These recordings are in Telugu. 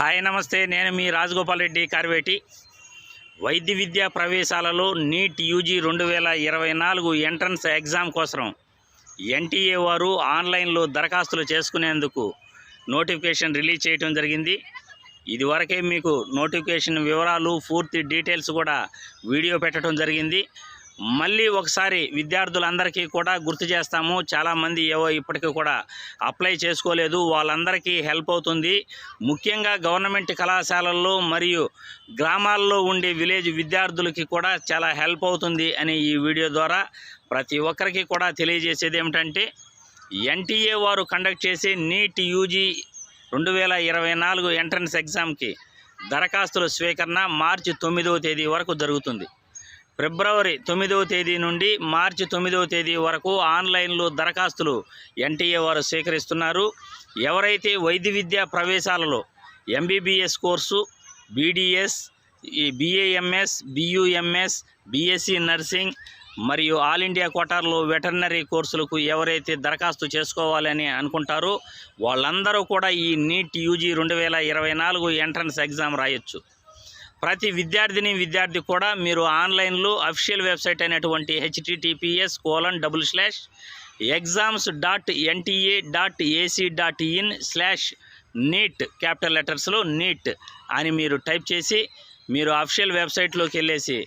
హాయ్ నమస్తే. నేను మీ రాజగోపాల్ రెడ్డి కార్వేటి. వైద్య విద్యా ప్రవేశాలలో నీట్ యూజీ రెండు వేల ఇరవై నాలుగు ఎంట్రన్స్ ఎగ్జామ్ కోసం ఎన్టీఏ వారు ఆన్లైన్లో దరఖాస్తులు చేసుకునేందుకు నోటిఫికేషన్ రిలీజ్ చేయడం జరిగింది. ఇదివరకే మీకు నోటిఫికేషన్ వివరాలు పూర్తి డీటెయిల్స్ కూడా వీడియో పెట్టడం జరిగింది. మళ్ళీ ఒకసారి విద్యార్థులందరికీ కూడా గుర్తు చేస్తాము. చాలామంది ఏవో ఇప్పటికీ కూడా అప్లై చేసుకోలేదు. వాళ్ళందరికీ హెల్ప్ అవుతుంది. ముఖ్యంగా గవర్నమెంట్ కళాశాలల్లో మరియు గ్రామాల్లో ఉండే విలేజ్ విద్యార్థులకి కూడా చాలా హెల్ప్ అవుతుంది అని ఈ వీడియో ద్వారా ప్రతి ఒక్కరికి కూడా తెలియజేసేది ఏమిటంటే ఎన్టీఏ వారు కండక్ట్ చేసే నీట్ యూజీ రెండు వేల ఇరవై నాలుగు ఎంట్రన్స్ ఎగ్జామ్కి దరఖాస్తుల స్వీకరణ మార్చి తొమ్మిదవ తేదీ వరకు జరుగుతుంది. ఫిబ్రవరి తొమ్మిదవ తేదీ నుండి మార్చి తొమ్మిదవ తేదీ వరకు ఆన్లైన్లో దరఖాస్తులు ఎన్టీఏ వారు స్వీకరిస్తున్నారు. ఎవరైతే వైద్య విద్యా ప్రవేశాలలో ఎంబీబీఎస్ కోర్సు బీడీఎస్ ఈ బీఏఎంఎస్ బియుఎంఎస్ బీఎస్సీ నర్సింగ్ మరియు ఆల్ ఇండియా కోటార్లో వెటర్నరీ కోర్సులకు ఎవరైతే దరఖాస్తు చేసుకోవాలని అనుకుంటారో వాళ్ళందరూ కూడా ఈ నీట్ యూజీ రెండు వేల ఇరవై నాలుగు ఎంట్రన్స్ ఎగ్జామ్ రాయొచ్చు. ప్రతి విద్యార్థిని విద్యార్థి కూడా మీరు ఆన్లైన్లో అఫీషియల్ వెబ్సైట్ అయినటువంటి HTTPS colon double slash exams dot NTA dot AC dot in slash NEET capital లెటర్స్లో NEET అని మీరు టైప్ చేసి మీరు అఫీషియల్ వెబ్సైట్లోకి వెళ్ళేసి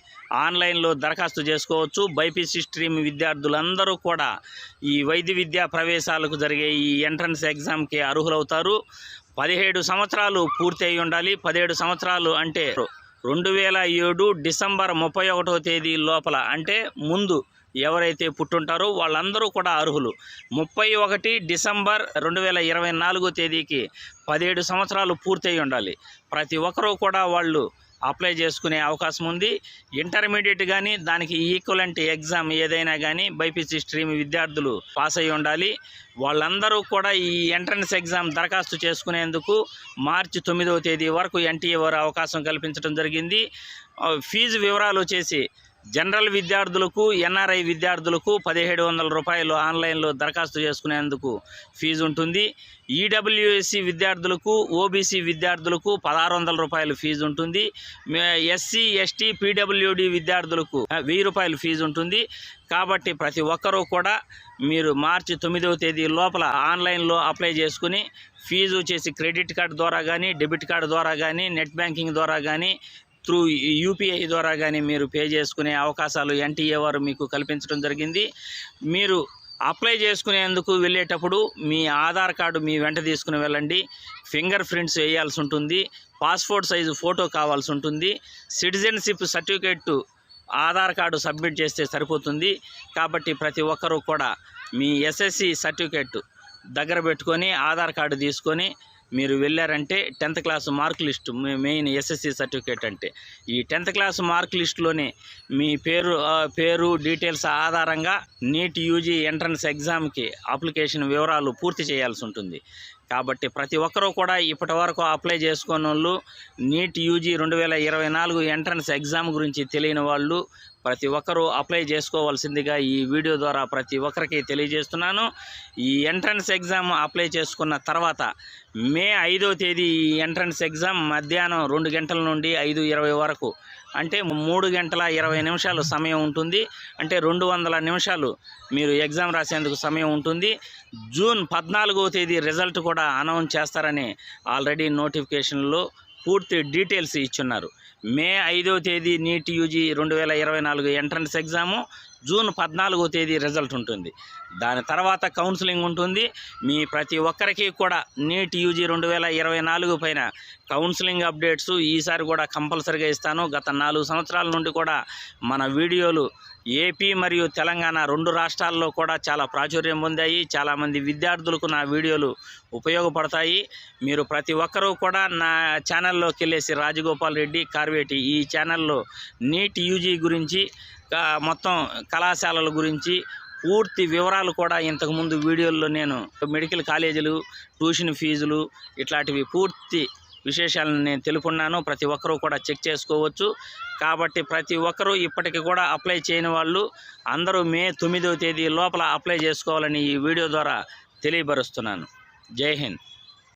ఆన్లైన్లో దరఖాస్తు చేసుకోవచ్చు. బైపీసీ స్ట్రీమ్ విద్యార్థులందరూ కూడా ఈ వైద్య విద్యా ప్రవేశాలకు జరిగే ఈ ఎంట్రన్స్ ఎగ్జామ్కి అర్హులవుతారు. పదిహేడు సంవత్సరాలు పూర్తి అయి ఉండాలి. పదిహేడు సంవత్సరాలు అంటే రెండు వేల ఏడు డిసెంబర్ ముప్పై ఒకటో తేదీ లోపల అంటే ముందు ఎవరైతే పుట్టుంటారో వాళ్ళందరూ కూడా అర్హులు. ముప్పై ఒకటి డిసెంబర్ రెండు వేల ఇరవై నాలుగో తేదీకి పదిహేడు సంవత్సరాలు పూర్తయి ఉండాలి. ప్రతి ఒక్కరూ కూడా వాళ్ళు అప్లై చేసుకునే అవకాశం ఉంది. ఇంటర్మీడియట్ కానీ దానికి ఈక్వలెంట్ ఎగ్జామ్ ఏదైనా కానీ బైపీసీ స్ట్రీమ్ విద్యార్థులు పాస్ అయి ఉండాలి. వాళ్ళందరూ కూడా ఈ ఎంట్రన్స్ ఎగ్జామ్ దరఖాస్తు చేసుకునేందుకు మార్చి తొమ్మిదవ తేదీ వరకు ఎన్టీఏ వారు అవకాశం కల్పించడం జరిగింది. ఫీజు వివరాలు వచ్చేసి జనరల్ విద్యార్థులకు ఎన్ఆర్ఐ విద్యార్థులకు పదిహేడు వందల రూపాయలు ఆన్లైన్లో దరఖాస్తు చేసుకునేందుకు ఫీజు ఉంటుంది. ఈడబ్ల్యూఎస్సి విద్యార్థులకు ఓబీసీ విద్యార్థులకు పదహారు వందల రూపాయలు ఫీజు ఉంటుంది. ఎస్సీ ఎస్టీ పీడబ్ల్యూడి విద్యార్థులకు వెయ్యి రూపాయలు ఫీజు ఉంటుంది. కాబట్టి ప్రతి ఒక్కరూ కూడా మీరు మార్చి తొమ్మిదవ తేదీ లోపల ఆన్లైన్లో అప్లై చేసుకుని ఫీజు వచ్చేసి క్రెడిట్ కార్డు ద్వారా కానీ డెబిట్ కార్డు ద్వారా కానీ నెట్ బ్యాంకింగ్ ద్వారా కానీ త్రూ యూపీఐ ద్వారా కానీ మీరు పే చేసుకునే అవకాశాలు ఎన్టీఏ వారు మీకు కల్పించడం జరిగింది. మీరు అప్లై చేసుకునేందుకు వెళ్ళేటప్పుడు మీ ఆధార్ కార్డు మీ వెంట తీసుకుని వెళ్ళండి. ఫింగర్ ప్రింట్స్ వేయాల్సి ఉంటుంది. పాస్పోర్ట్ సైజు ఫోటో కావాల్సి ఉంటుంది. Citizenship certificate Aadhaar card submit చేస్తే సరిపోతుంది. కాబట్టి ప్రతి ఒక్కరూ కూడా మీ ఎస్ఎస్సి సర్టిఫికేట్ దగ్గర పెట్టుకొని ఆధార్ కార్డు తీసుకొని మీరు వెళ్ళారంటే tenth class mark list main SSC certificate అంటే. ఈ టెన్త్ క్లాస్ మార్క్ లిస్టులోనే మీ పేరు పేరు డీటెయిల్స్ ఆధారంగా నీట్ యూజీ ఎంట్రన్స్ ఎగ్జామ్కి అప్లికేషన్ వివరాలు పూర్తి చేయాల్సి ఉంటుంది. కాబట్టి ప్రతి ఒక్కరూ కూడా ఇప్పటి వరకు అప్లై చేసుకున్న వాళ్ళు నీట్ యూజీ రెండు వేల ఇరవై నాలుగు ఎంట్రన్స్ ఎగ్జామ్ గురించి తెలియని వాళ్ళు ప్రతి ఒక్కరూ అప్లై చేసుకోవాల్సిందిగా ఈ వీడియో ద్వారా ప్రతి ఒక్కరికి తెలియజేస్తున్నాను. ఈ ఎంట్రన్స్ ఎగ్జామ్ అప్లై చేసుకున్న తర్వాత మే ఐదో తేదీ ఈ ఎంట్రన్స్ ఎగ్జామ్ మధ్యాహ్నం రెండు గంటల నుండి ఐదు ఇరవై వరకు అంటే మూడు గంటల ఇరవై నిమిషాలు సమయం ఉంటుంది. అంటే రెండు వందల నిమిషాలు మీరు ఎగ్జామ్ రాసేందుకు సమయం ఉంటుంది. జూన్ పద్నాలుగో తేదీ రిజల్ట్ కూడా అనౌన్స్ చేస్తారని ఆల్రెడీ నోటిఫికేషన్లో పూర్తి డీటెయిల్స్ ఇచ్చున్నారు. మే ఐదో తేదీ నీట్ యూజీ రెండు వేల ఇరవై నాలుగు ఎంట్రన్స్ ఎగ్జాము. జూన్ పద్నాలుగో తేదీ రిజల్ట్ ఉంటుంది. దాని తర్వాత కౌన్సిలింగ్ ఉంటుంది. మీ ప్రతి ఒక్కరికి కూడా నీట్ యూజీ రెండు వేల ఇరవై నాలుగు పైన కౌన్సిలింగ్ అప్డేట్స్ ఈసారి కూడా కంపల్సరీగా ఇస్తాను. గత నాలుగు సంవత్సరాల నుండి కూడా మన వీడియోలు ఏపీ మరియు తెలంగాణ రెండు రాష్ట్రాల్లో కూడా చాలా ప్రాచుర్యం పొందాయి. చాలామంది విద్యార్థులకు నా వీడియోలు ఉపయోగపడతాయి. మీరు ప్రతి ఒక్కరూ కూడా నా ఛానల్లోకి వెళ్ళేసి రాజగోపాల్ రెడ్డి కార్వేటి ఈ ఛానల్లో నీట్ యూజీ గురించి మొత్తం కళాశాలల గురించి పూర్తి వివరాలు కూడా ఇంతకుముందు వీడియోల్లో నేను మెడికల్ కాలేజీలు ట్యూషన్ ఫీజులు ఇట్లాంటివి పూర్తి విశేషాలను నేను తెలుపున్నాను. ప్రతి ఒక్కరూ కూడా చెక్ చేసుకోవచ్చు. కాబట్టి ప్రతి ఒక్కరూ ఇప్పటికి కూడా అప్లై చేయని వాళ్ళు అందరూ మే తొమ్మిదవ తేదీ లోపల అప్లై చేసుకోవాలని ఈ వీడియో ద్వారా తెలియపరుస్తున్నాను. జై హింద్.